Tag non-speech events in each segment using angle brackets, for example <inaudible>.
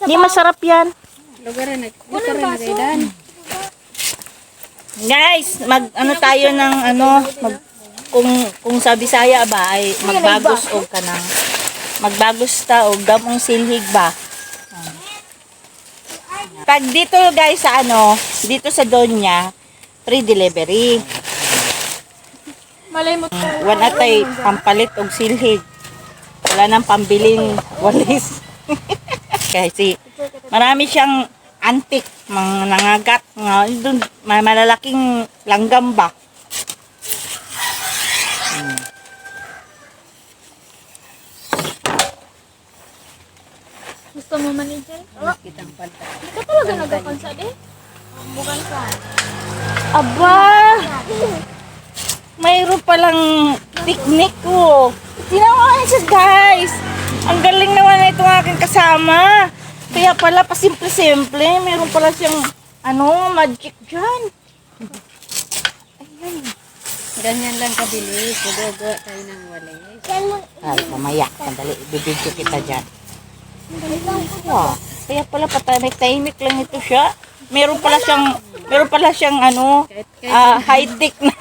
Hindi masarap yan. Lugar na, lugar na kailan. Guys, mag ano tayo ng ano, mag, kung kung sa Bisaya ba ay magbagos og kanang magbagos ta og gamong silhig ba. Pag dito guys sa ano, dito sa Donya, free delivery. Malay mo. One atay pampalit og silhig. Wala nang pambiling walis. <laughs> Kasi marami siyang antik, mga nangagat, mga doon, may malalaking langgam ba. Gusto mo manager? Oh, Kitang panta. hindi ka talaga nagkakansa eh. Bukan ka. Aba! Mayroon palang picnic ko. Tinawahan siya guys. Ang galing naman na itong aking kasama. Kaya pala pa simple-simple. Mayroon pala siyang ano, magic dyan. Ganyan lang kabilis. Gugogo tayo ng walis. Ay, mamaya. Sandali, ibibidyo kita dyan. Wow. Kaya pala patahimik-tahimik lang ito siya. Meron pala siyang, meron pala siyang ano, Kahit, kahit, ah, high-tech na.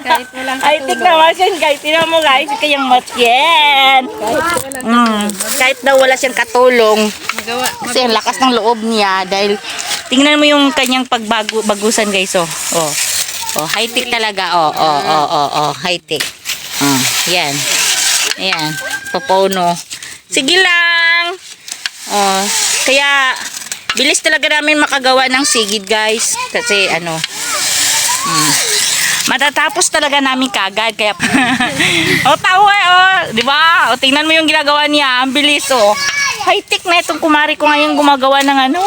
kahit walang <laughs> high-tech katulong. na machine guys. Tingnan mo guys, kayang matyen. Kahit Mm, kahit daw wala siyang katulong, magawa. kasi ang lakas ng loob niya dahil tingnan mo yung kanyang pagbago bagusan guys oh. Oh. Oh, high-tech talaga oh. Oh, oh, oh, oh, high-tech. Mm, yan. Ayan, popono. Sige lang. Oh, kaya bilis talaga namin makagawa ng sigid guys. Kasi ano mm, matatapos talaga namin kagad kaya oh tawa oh di ba? Oh, tingnan mo yung ginagawa niya. Ang bilis oh high tech na itong kumari ko ngayon gumagawa ng ano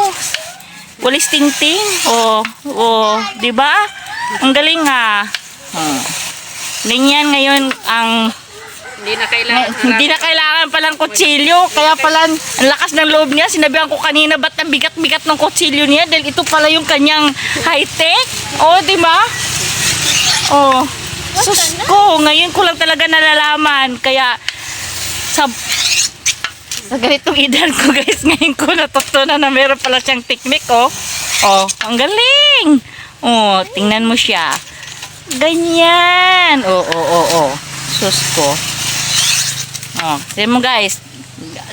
walis tingting. Oh oh di ba? Ang galing ha oh. ganyan ngayon ang Hindi na kailangan. hindi na kailangan palang kutsilyo. Kaya pala, ang lakas ng loob niya. Sinabihan ko kanina, ba't ang bigat-bigat ng kutsilyo niya? Dahil ito pala yung kanyang high-tech. Oh, di ba? Oh. Sus ko, ngayon ko lang talaga nalalaman. Kaya, sa, sa ganitong edad ko guys, ngayon ko natutunan na meron pala siyang technique, oh. Oh, ang galing! Oh, tingnan mo siya. Ganyan! Oh, oh, oh, oh. Sus ko. Oh, tingnan mo guys.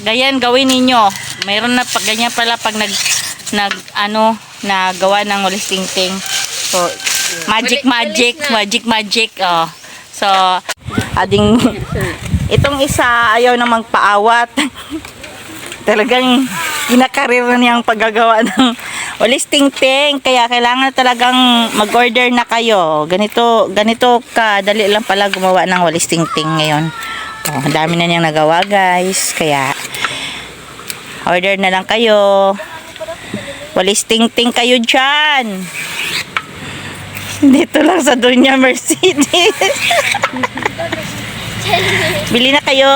Ganyan gawin ninyo. Mayroon na pag ganyan pala pag nag nag ano nagawa ng ulis tingting. So magic magic, magic magic. Oh. So ading itong isa ayaw na magpaawat. <laughs> Talagang kinakarir na niyang paggagawa ng walis tingting. Kaya kailangan talagang mag-order na kayo. Ganito, ganito ka, dali lang pala gumawa ng walis tingting ngayon. Oh, dami na niyang nagawa guys. Kaya, order na lang kayo. Walis tingting kayo dyan. <laughs> Dito lang sa Dunya Mercedes. <laughs> bili na kayo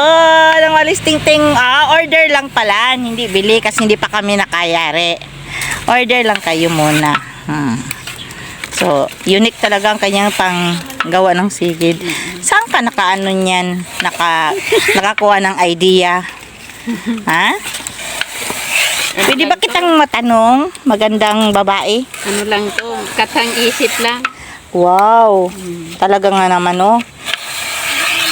ng walis tingting. Ah, order lang pala. Hindi bili kasi hindi pa kami nakayari. Order lang kayo muna. Hmm. So, unique talaga ang kanyang pang gawa ng sigid. Saan ka nakaano niyan? Naka, nakakuha ng idea? Ha? Pwede ba kitang matanong? Magandang babae? Ano lang to, katang isip lang. Wow. Talaga nga naman, oh.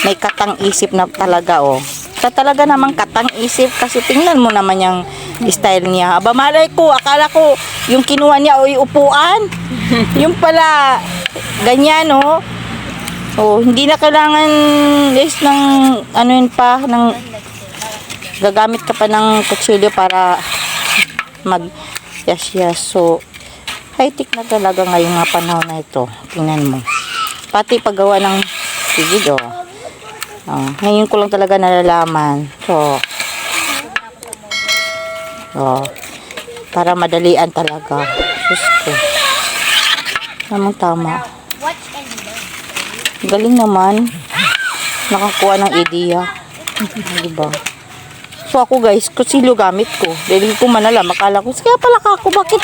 May katang isip na talaga, oh. Sa talaga naman katang isip kasi tingnan mo naman yung style niya. Aba, malay ko, akala ko yung kinuha niya o upuan. yung pala, ganyan, oh. Oh, hindi na kailangan is ng ano yun pa ng gagamit ka pa ng kutsilyo para mag yes yes so high tech na talaga ngayong mga panahon na ito tingnan mo pati paggawa ng sigid oh. oh ngayon ko lang talaga nalalaman so oh para madalian talaga sus ko tamang tama galing naman nakakuha ng idea diba So ako guys, kutsilyo gamit ko. Dahil ko man alam, ko, kaya pala ka ako, bakit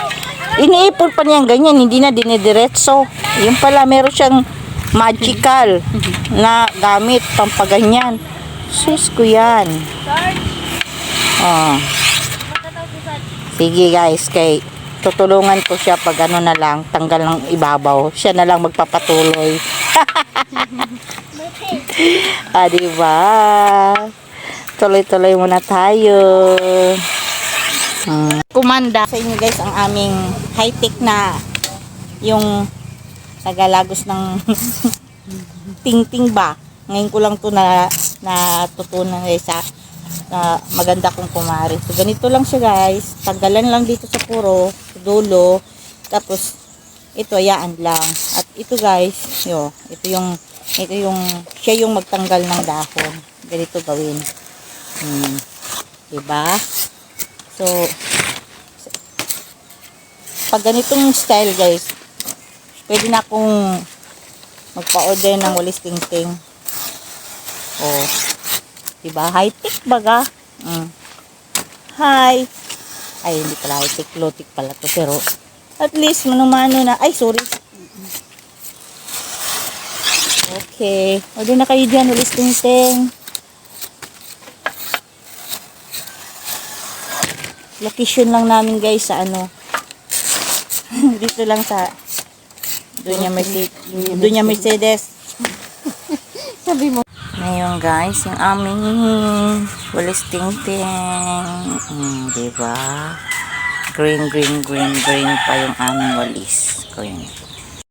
iniipon pa niyang ganyan, hindi na dinidiretso. Yung pala, meron siyang magical na gamit, pampaganyan. Sus ko yan. Oh. Sige guys, kay tutulungan ko siya pag ano na lang, tanggal ng ibabaw. Siya na lang magpapatuloy. <laughs> ah, di ba? Tuloy-tuloy muna tayo. Hmm. Kumanda sa inyo guys ang aming high-tech na yung tagalagos ng <laughs> ting-ting ba. Ngayon ko lang to na natutunan guys sa na maganda kong kumari. So ganito lang siya guys. Tanggalan lang dito sa puro, sa dulo. Tapos ito ayaan lang. At ito guys, yo, ito yung ito yung siya yung magtanggal ng dahon. Ganito gawin. Hmm. 'Di ba? So pag ganitong style guys, pwede na akong magpa-order ng walis ting-ting. Oh. Diba? High-tech baga. Mm. Hi. Ay, hindi pala high-tech. Low-tech pala to. Pero, at least, manumano na. Ay, sorry. Okay. Order na kayo dyan. Walis ting-ting. Location lang namin guys sa ano. <laughs> Dito lang sa Dunya Mercedes. Dunya Mercedes. Sabi mo. Ngayon guys, yung aming walis ting-ting. Mm, diba? Green, green, green, green pa yung aming walis. Green.